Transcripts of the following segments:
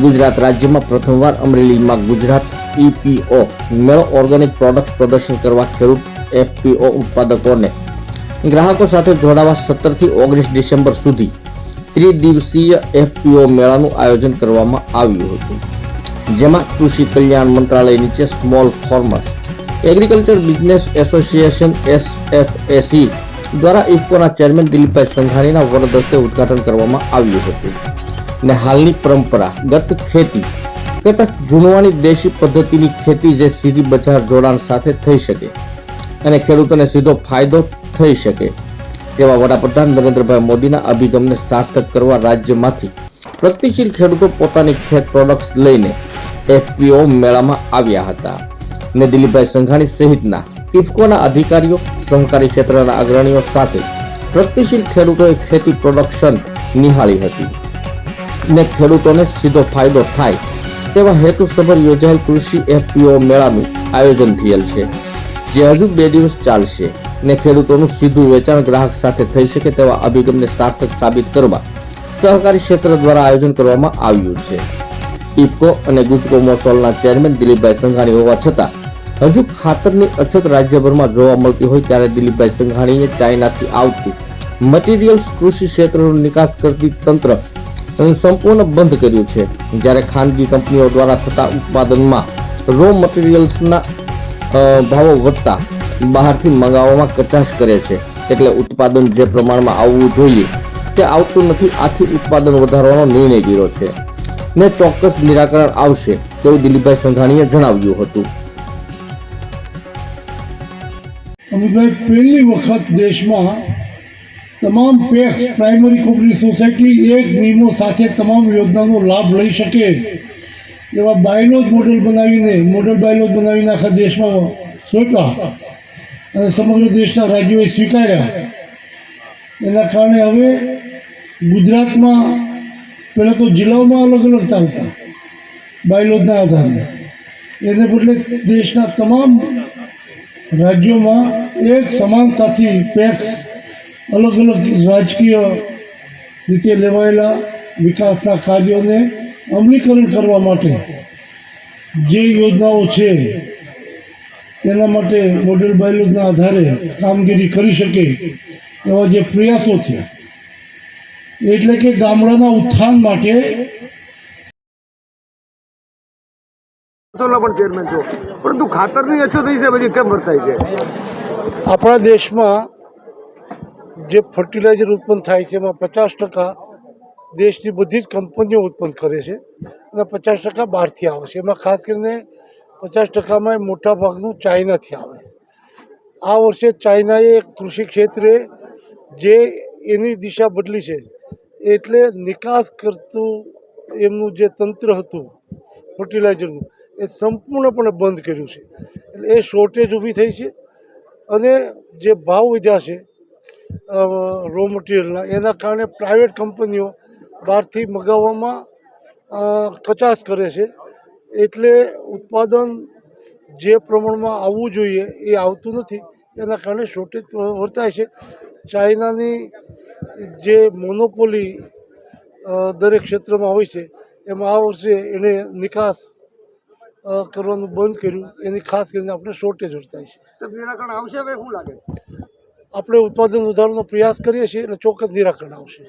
ગુજરાત રાજ્યમાં પ્રથમવાર અમરેલીમાં ગુજરાત ઈપીઓ મેળો ઓર્ગેનિક પ્રોડક્ટ પ્રદર્શન કરવા ખેડૂત એફપીઓ ઉત્પાદકોને ગ્રાહકો સાથે જોડાવા સત્તરથી ઓગણીસ ડિસેમ્બર સુધી ત્રિદિવસીય એફપીઓ મેળાનું આયોજન કરવામાં આવ્યું હતું, જેમાં કૃષિ કલ્યાણ મંત્રાલય નીચે small farmers, agriculture business association SFAC દ્વારા ઇફકોના ચેરમેન દિલીપભાઈ સંઘાણીના વરદસ્તે ઉદ્ઘાટન કરવામાં આવ્યું હતું. ને હાલની પરંપરાગત ખેતી કરતા જૂનવાણી દેશી પદ્ધતિની ખેતી જે સીધી બજાર જોડાણ સાથે થઈ શકે અને ખેડૂતોને સીધો ફાયદો થઈ શકે તેવા વડાપ્રધાન નરેન્દ્રભાઈ મોદીના અભિગમને સાર્થક કરવા રાજ્યમાંથી પ્રગતિશીલ ખેડૂતો પોતાની ખેત પ્રોડક્ટ્સ લઈને એફપીઓ મેળામાં આવ્યા હતા. ને દિલીપભાઈ સંઘાણી સહિતના ઇફકોના અધિકારીઓ, સહકારી ક્ષેત્રના અગ્રણીઓ સાથે પ્રગતિશીલ ખેડૂતોએ ખેતી પ્રોડક્શન નિહાળી હતી. ને ખેડૂતોને સીધો ફાયદો થાય તેવા હેતુસભર યોજાયેલ કૃષિ એફપીઓ મેળાનું આયોજન થયેલ છે, જે હજુ બે દિવસ ચાલશે ને ખેડૂતોનું સીધું વેચાણ ગ્રાહક સાથે થઈ શકે તેવા અભિગમને સાર્થક સાબિત કરવા સહકારી ક્ષેત્ર દ્વારા આયોજન કરવામાં આવ્યું છે. ઇફકો અને ગુજકો મોસોલના ચેરમેન દિલીપભાઈ સંઘાણી હોવા છતાં, હજુ ખાતરની અછત રાજ્યભરમાં જોવા મળતી હોય ત્યારે દિલીપભાઈ સંઘાણીએ ચાઇનાથી આવતું મટીરિયલ્સ કૃષિ ક્ષેત્રનો નિકાસ કરતી તંત્ર સંપૂર્ણ બંધ કર્યું છે. જ્યારે ખાનગી કંપનીઓ દ્વારા થતા ઉત્પાદનમાં રો મટીરિયલ્સના ભાવો વધતા બહારથી મંગાવવામાં કચાશ કરે છે. એટલે ઉત્પાદન જે પ્રમાણમાં આવવું જોઈએ તે આવતું નથી, આથી ઉત્પાદન વધારવાનો નિર્ણય લીધો છે. ને ચોક્કસ નિરાકરણ આવશે તેવું દિલીપભાઈ સંઘાણીએ જણાવ્યું હતું. અમિતભાઈ, પહેલી વખત દેશમાં તમામ પેક્સ પ્રાઇમરી કોઓપરેટિવ સોસાયટી એક વીમો સાથે તમામ યોજનાનો લાભ લઈ શકે એવા બાયલોજ મોડેલ બનાવીને, મોડેલ બાયલોજ બનાવીને આખા દેશમાં સોંપ્યા અને સમગ્ર દેશના રાજ્યોએ સ્વીકાર્યા. એના કારણે હવે ગુજરાતમાં પહેલાં તો જિલ્લાઓમાં અલગ અલગ ચાલતા બાયલોજના આધારે. એને બદલે દેશના તમામ રાજ્યોમાં એક સમાનતાથી પેક્સ અલગ અલગ રાજકીય રીતે લેવાયેલા વિકાસના કાર્યોને અમલીકરણ કરવા માટે જે યોજનાઓ છે તેના માટે મોડેલ બાયલોજના આધારે કામગીરી કરી શકે એવા જે પ્રયાસો છે. એટલે કે ગામડાના ઉત્થાન માટે પણ ચેરમેન છો. પરંતુ ખાતરની અછત થઈ છે પછી કેમ વર્તાય છે? આપણા દેશમાં જે ફર્ટિલાઇઝર ઉત્પન્ન થાય છે, એમાં પચાસ ટકા દેશની બધી જ કંપનીઓ ઉત્પન્ન કરે છે અને પચાસ ટકા બહારથી આવે છે. એમાં ખાસ કરીને પચાસ ટકામાં મોટા ભાગનું ચાઇનાથી આવે છે. આ વર્ષે ચાઇનાએ કૃષિ ક્ષેત્રે જે એની દિશા બદલી છે, એટલે નિકાસ કરતું એમનું જે તંત્ર હતું ફર્ટિલાઇઝરનું એ સંપૂર્ણપણે બંધ કર્યું છે. એટલે એ શોર્ટેજ ઊભી થઈ છે અને જે ભાવ વધ્યા છે રો મટીરિયલના એના કારણે પ્રાઇવેટ કંપનીઓ બહારથી મગાવવામાં કચાશ કરે છે. એટલે ઉત્પાદન જે પ્રમાણમાં આવવું જોઈએ એ આવતું નથી. એના કારણે શોર્ટેજ વર્તાય છે. ચાઇનાની જે મોનોપોલી દરેક ક્ષેત્રમાં હોય છે, એમાં આ વર્ષે એણે નિકાસ કરવાનું બંધ કર્યું. એની ખાસ કરીને આપણે શોર્ટેજ વર્તાય છે. આવશે હવે શું લાગે આપણે ઉત્પાદન વધારવાનો પ્રયાસ કરીએ છીએ અને ચોક્કસ નિરાકરણ આવશે.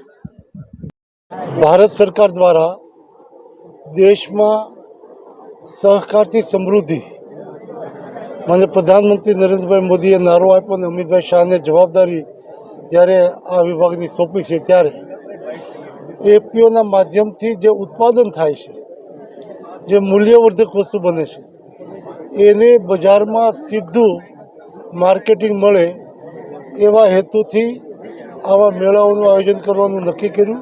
ભારત સરકાર દ્વારા દેશમાં સહકારથી સમૃદ્ધિ મને પ્રધાનમંત્રી નરેન્દ્રભાઈ મોદીએ નારો આપ્યો અને અમિતભાઈ શાહને જવાબદારી જ્યારે આ વિભાગની સોંપી છે ત્યારે. એપીઓના માધ્યમથી જે ઉત્પાદન થાય છે, જે મૂલ્યવર્ધક વસ્તુ બને છે, એને બજારમાં સીધું માર્કેટિંગ મળે એવા હેતુથી આવા મેળાઓનું આયોજન કરવાનું નક્કી કર્યું.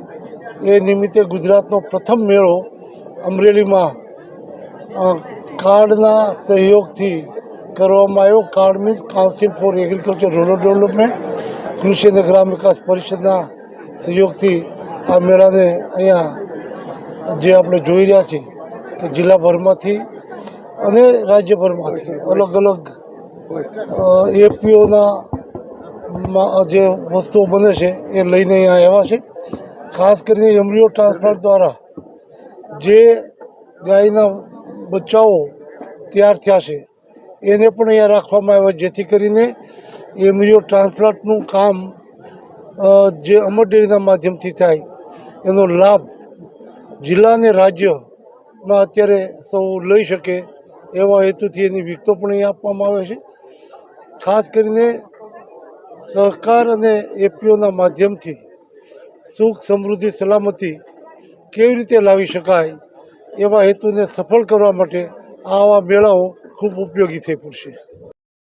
એ નિમિત્તે ગુજરાતનો પ્રથમ મેળો અમરેલીમાં કાર્ડના સહયોગથી કરવામાં આવ્યો. CARD means council for agriculture rural development કૃષિ અને ગ્રામ વિકાસ પરિષદના સહયોગથી આ મેળાને અહીંયા જે આપણે જોઈ રહ્યા છીએ કે જિલ્લાભરમાંથી અને રાજ્યભરમાંથી અલગ અલગ એપીઓના જે વસ્તુઓ બને છે એ લઈને અહીંયા આવ્યા છે. ખાસ કરીને એમ્બ્રિયો ટ્રાન્સપ્લાન્ટ દ્વારા જે ગાયના બચ્ચાઓ તૈયાર થયા છે, એને પણ અહીંયા રાખવામાં આવ્યા જેથી કરીને એમ્બ્રિયો ટ્રાન્સપ્લાન્ટનું કામ જે અમર ડેરીના માધ્યમથી થાય, એનો લાભ જિલ્લા અને રાજ્યમાં અત્યારે સૌ લઈ શકે એવા હેતુથી એની વિગતો પણ અહીં આપવામાં આવે છે. ખાસ કરીને સહકાર અને એપીઓના માધ્યમથી સુખ, સમૃદ્ધિ, સલામતી કેવી રીતે લાવી શકાય એવા હેતુને સફળ કરવા માટે આવા મેળાઓ ખૂબ ઉપયોગી થઈ પડશે.